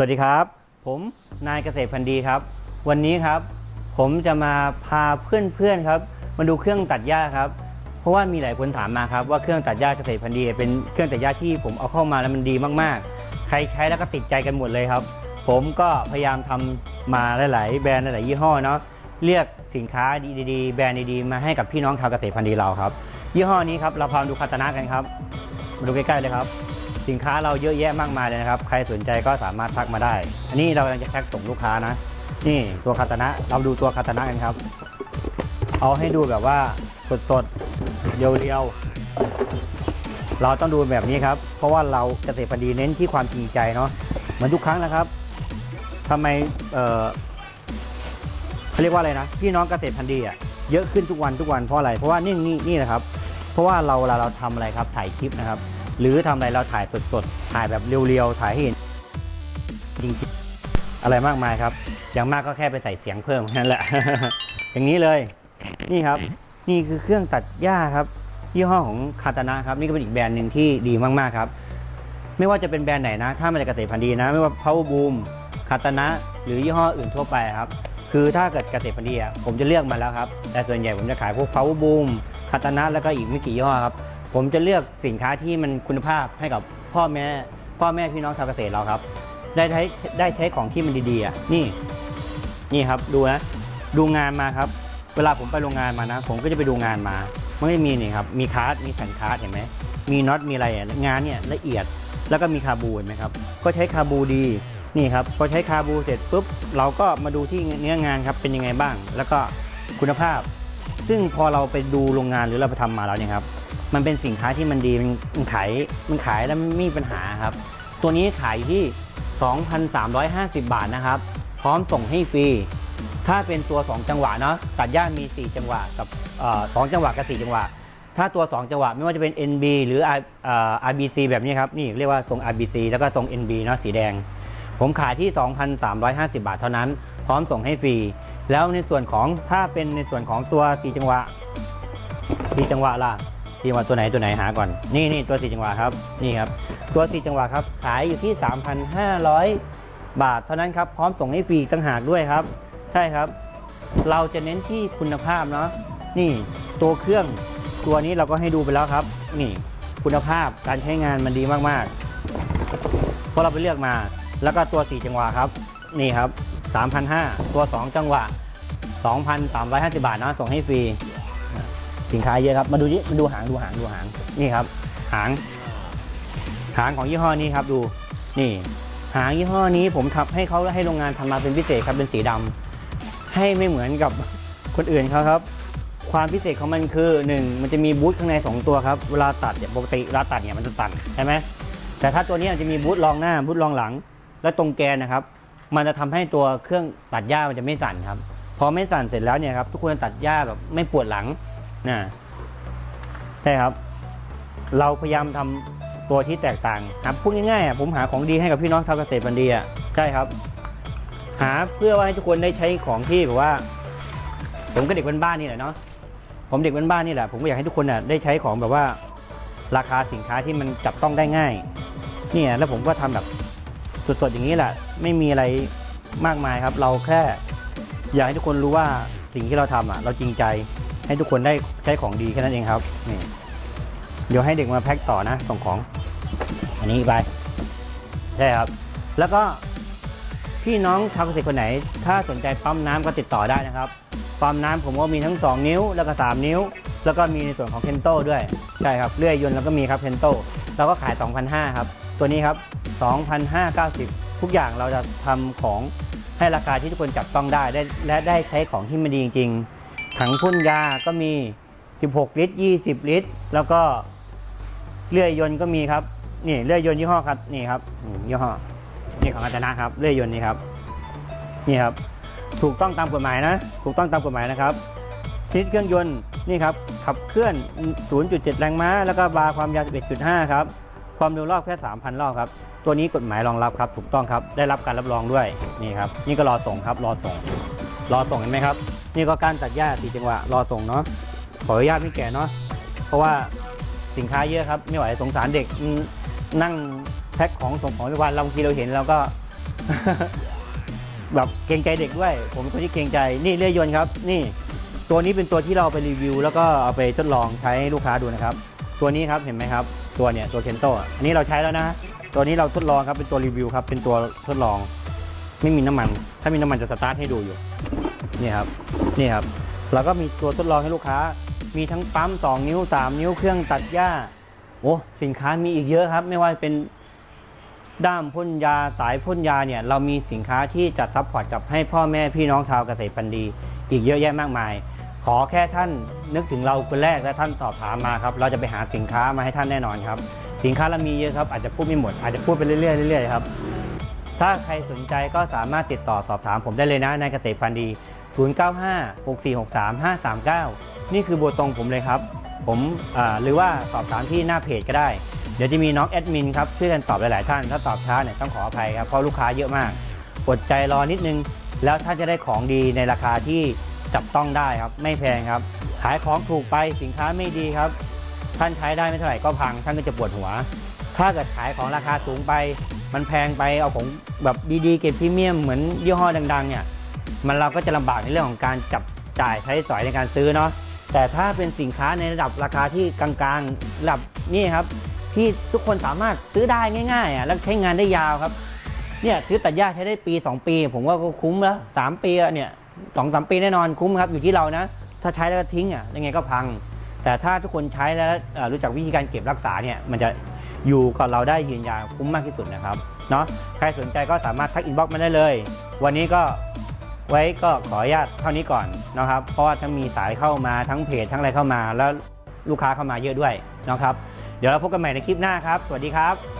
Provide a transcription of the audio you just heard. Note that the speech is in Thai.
วัสดีครับ ผมนายเกษตรพันธ์ดีครับ วันนี้ครับ ผมจะมาพาเพื่อนๆครับมาดูเครื่องตัดหญ้าครับ เพราะว่ามีหลายคนถามมาครับว่าเครื่องตัดหญ้าเกษตรพันธ์ดี เป็นเครื่องตัดหญ้าที่ผมเอาเข้ามาแล้วมันดีมากๆ ใครใช้แล้วก็ติดใจกันหมดเลยครับ ผมก็พยายามทำมาหลาย ๆ แบรนด์หลายๆยี่ห้อเนาะเรียกสินค้าดีๆ แบรนด์ดีๆมาให้กับพี่น้องชาวเกษตรพันธุ์ดีเราครับ ยี่ห้อนี้ครับเราพามาดูคาตานะกันครับมาดูใกล้ๆเลยครับ สินค้าเราเยอะแยะมากมายเลยนะครับ ใครสนใจก็สามารถทักมาได้ อันนี้เรากำลังจะแพ็กส่งลูกค้านะ นี่ตัวคาตานะ เราดูตัวคาตานะกันครับ เอาให้ดูแบบว่าสดๆเรียวๆ เราต้องดูแบบนี้ครับ เพราะว่าเราเกษตรพอดีเน้นที่ความจริงใจเนาะ เหมือนทุกครั้งนะครับทำไมเออเขาเรียกว่าอะไรนะ พี่น้องเกษตรพันธุ์ดีอะ เยอะขึ้นทุกวันทุกวันเพราะอะไร เพราะว่านี่นี่นี่นะครับ เพราะว่าเราเวลาเราทำอะไรครับ ถ่ายคลิปนะครับ หรือทำอะไรเราถ่ายสดๆ ถ่ายแบบเรียวๆ ถ่ายให้เห็นจริงๆ อะไรมากมายครับ อย่างมากก็แค่ไปใส่เสียงเพิ่มแค่นั้นแหละ อย่างนี้เลย นี่ครับ นี่คือเครื่องตัดหญ้าครับ ยี่ห้อของคาตานะครับ นี่ก็เป็นอีกแบรนด์หนึ่งที่ดีมากๆครับ ไม่ว่าจะเป็นแบรนด์ไหนนะ ถ้ามาจากเกษตรพันธุ์ดีนะ ไม่ว่า Power Boom คาตานะ หรือยี่ห้ออื่นทั่วไปครับ คือถ้าเกิดเกษตรพันธุ์ดีอะผมจะเลือกมาแล้วครับ แต่ส่วนใหญ่ผมจะขายพวก Power Boom คาตานะแล้วก็อีกไม่กี่ยี่ห้อครับ ผมจะเลือกสินค้าที่มันคุณภาพให้กับพ่อแม่พ่อแม่พี่น้องชาวเกษตรเราครับ ได้ใช้ได้ใช้ของที่มันดีๆอะนี่ นี่ครับดูนะดูงานมาครับ เวลาผมไปโรงงานมานะ ผมก็จะไปดูงานมามันก็จะมีนี่ครับมีคาร์ดมีแสันคาร์ดเห็นไหมมีน็อตมีอะไรงานเนี่ยละเอียดแล้วก็มีคาบูเห็นไหมครับก็ใช้คาบูดีนี่ครับพอใช้คาบูเสร็จปุ๊บเราก็มาดูที่เนื้องานครับเป็นยังไงบ้าง แล้วก็คุณภาพ ซึ่งพอเราไปดูโรงงานหรือเราไปทำมาแล้วเนี่ยครับ มันเป็นสินค้าที่มันดีมันขายมันขายแล้วไม่มีปัญหาครับ ตัวนี้ขายอยู่ที่ 2,350 บาทนะครับ พร้อมส่งให้ฟรี ถ้าเป็นตัว 2 จังหวะเนาะตัดหญ้ามี 4 จังหวะกับสองจังหวะกับ 4 จังหวะ ถ้าตัว 2 จังหวะไม่ว่าจะเป็น NB หรือ R เอ่อ RBC แบบนี้ครับนี่เรียกว่าทรง RBC แล้วก็ทรง NB เนาะสีแดง ผมขายที่ 2,350 บาทเท่านั้น พร้อมส่งให้ฟรี แล้วในส่วนของถ้าเป็นในส่วนของตัว 4 จังหวะ 4 จังหวะล่ะ 4จังหวะตัวไหนตัวไหนหาก่อน นี่นี่ตัว4จังหวะครับนี่ครับตัว4จังหวะครับขายอยู่ที่ 3,500 บาท เท่านั้นครับพร้อมส่งให้ฟรีต่างหากด้วยครับ ใช่ครับ เราจะเน้นที่คุณภาพเนาะนี่ตัวเครื่องตัวนี้เราก็ให้ดูไปแล้วครับ นี่คุณภาพการใช้งานมันดีมากๆเพราะเราไปเลือกมา แล้วก็ตัว4จังหวะครับ นี่ครับ3,500 ตัว 2 จังหวะ 2,350 บาทนะส่งให้ฟรี สินค้าเยอะครับ มาดูนี่มาดูหางดูหางดูหางนี่ครับ หาง หางของยี่ห้อนี้ครับดูนี่ หางยี่ห้อนี้ผมทำให้เขาให้โรงงานทำมาเป็นพิเศษครับเป็นสีดำให้ไม่เหมือนกับคนอื่นเขาครับ ความพิเศษของมันคือหนึ่งมันจะมีบูทข้างในสองตัวครับเวลาตัดเนี่ยปกติเวลาตัดเนี่ยมันจะตันใช่ไหมแต่ถ้าตัวนี้มันจะมีบูทรองหน้าบูทรองหลัง และตรงแกนนะครับ มันจะทำให้ตัวเครื่องตัดหญ้ามันจะไม่สั่นครับพอไม่สั่นเสร็จแล้วเนี่ยครับทุกคนตัดหญ้าแบบไม่ปวดหลัง นะใช่ครับ เราพยายามทำตัวที่แตกต่างครับพูดง่ายๆอะผมหาของดีให้กับพี่น้องชาวเกษตรบันดีอะใช่ครับ หาเพื่อว่าให้ทุกคนได้ใช้ของที่แบบว่า ผมก็เด็กบ้านๆนี่แหละเนาะผมเด็กบ้านๆนี่แหละผมก็อยากให้ทุกคนน่ะได้ใช้ของแบบว่า ราคาสินค้าที่มันจับต้องได้ง่ายเนี่ยแล้วผมก็ทำแบบสดๆอย่างนี้แหละ ไม่มีอะไรมากมายครับ เราแค่ อยากให้ทุกคนรู้ว่าสิ่งที่เราทำอะ เราจริงใจ ให้ทุกคนได้ใช้ของดีแค่นั้นเองครับนี่เดี๋ยวให้เด็กมาแพ็คต่อนะส่งของ อันนี้ไปใช่ครับ แล้วก็พี่น้องชาวเกษตรคนไหน ถ้าสนใจปั๊มน้ำก็ติดต่อได้นะครับปั๊มน้ำผมก็มีทั้ง 2 นิ้วแล้วก็ 3 นิ้ว แล้วก็มีในส่วนของเพนโต้ด้วยใช่ครับเลื่อยยนต์แล้วก็มีครับเพนโต้เราก็ขาย 2,500ครับตัวนี้ครับ2,590 ทุกอย่างเราจะทำของให้ราคาที่ทุกคนจับต้องได้ได้ และได้ใช้ของที่มันดีจริง ๆ ถังพ่นยาก็มี 16 ลิตร 20 ลิตร แล้วก็เลื่อยยนต์ก็มีครับ นี่เลื่อยยนต์ยี่ห้อครับ นี่ครับยี่ห้อ นี่ของอาจารย์นะครับ เลื่อยยนต์นี่ครับ นี่ครับ ถูกต้องตามกฎหมายนะ ถูกต้องตามกฎหมายนะครับชนิดเครื่องยนต์นี่ครับ ขับเคลื่อน 0.7 แรงม้า แล้วก็บาร์ความยาว 11.5 ครับ ความเร็วรอบแค่ 3,000 รอบครับ ตัวนี้กฎหมายรองรับครับ ถูกต้องครับ ได้รับการรับรองด้วย นี่ครับ นี่ก็รอส่งครับ รอส่ง รอส่งเห็นไหมครับ นี่ก็การตัดหญ้าสีจังหวะรอส่งเนาะขออนุญาตไม่แก่เนาะเพราะว่าสินค้าเยอะครับ ไม่ไหวสงสารเด็กนั่งแพ็คของส่งของทุกวันเราบางทีเราเห็นเราก็ แบบเกรงใจเด็กด้วย ผมเป็นคนที่เกรงใจนี่เลื่อยยนต์ครับ นี่ตัวนี้เป็นตัวที่เราไปรีวิว แล้วก็เอาไปทดลองใช้ให้ลูกค้าดูนะครับ ตัวนี้ครับเห็นไหมครับ ตัวเนี่ยตัวเคนโตอันนี้เราใช้แล้วนะตัวนี้เราทดลองครับเป็นตัวรีวิวครับ เป็นตัวทดลอง ไม่มีน้ำมัน ถ้ามีน้ำมันจะสตาร์ทให้ดูอยู่ นี่ครับนี่ครับแล้วก็มีตัวทดลองให้ลูกค้า มีทั้งปั๊ม 2 นิ้ว 3 นิ้วเครื่องตัดหญ้าโอ้สินค้ามีอีกเยอะครับ ไม่ว่าเป็นด้ามพ่นยาสายพ่นยาเนี่ย เรามีสินค้าที่จัดซัพพอร์ตกับให้พ่อแม่พี่น้องชาวเกษตรพันธุ์ดี อีกเยอะแยะมากมาย ขอแค่ท่านนึกถึงเราคนแรกและท่านสอบถามมาครับ เราจะไปหาสินค้ามาให้ท่านแน่นอนครับ สินค้าเรามีเยอะครับอาจจะพูดไม่หมดอาจจะพูดไปเรื่อยๆเรื่อยๆครับ ถ้าใครสนใจก็สามารถติดต่อสอบถามผมได้เลยนะในเกษตรพันธ์ดี 0956463539 นี่คือบัวตรงผมเลยครับ ผมหรือว่าสอบถามที่หน้าเพจก็ได้ เดี๋ยวจะมีน้องแอดมินครับช่วยกันตอบหลาย ๆ ท่าน ถ้าตอบช้าเนี่ยต้องขออภัยครับ เพราะลูกค้าเยอะมาก อดใจรอนิดนึง แล้วท่านจะได้ของดีในราคาที่จับต้องได้ครับ ไม่แพงครับ ขายของถูกไปสินค้าไม่ดีครับ ท่านใช้ได้ไม่เท่าไหร่ก็พัง ท่านก็จะปวดหัว ถ้าเกิดขายของราคาสูงไป มันแพงไปเอาของแบบดีๆเก็บพรีเมียมเหมือนยี่ห้อดังๆเนี่ยมันเราก็จะลำบากในเรื่องของการจับจ่ายใช้สอยในการซื้อเนาะแต่ถ้าเป็นสินค้าในระดับราคาที่กลางๆระดับนี่ครับที่ทุกคนสามารถซื้อได้ง่ายๆอะแล้วใช้งานได้ยาวครับเนี่ยซื้อตัดหญ้าใช้ได้ปี 2 ปี ผมว่าก็คุ้มแล้วสามปีเนี่ยสองสามปีแน่นอนคุ้มครับอยู่ที่เรานะ ถ้าใช้แล้วก็ทิ้งอะยังไงก็พัง แต่ถ้าทุกคนใช้แล้วรู้จักวิธีการเก็บรักษาเนี่ยมันจะ อยู่กับเราได้ยืนยาวคุ้มมากที่สุดนะครับเนาะใครสนใจก็สามารถทักอินบ็อกซ์มาได้เลย วันนี้ก็ไว้ก็ขออนุญาตเท่านี้ก่อนนะครับ เพราะว่าทั้งมีสายเข้ามาทั้งเพจทั้งอะไรเข้ามา แล้วลูกค้าเข้ามาเยอะด้วยนะครับ เดี๋ยวเราพบกันใหม่ในคลิปหน้าครับ สวัสดีครับ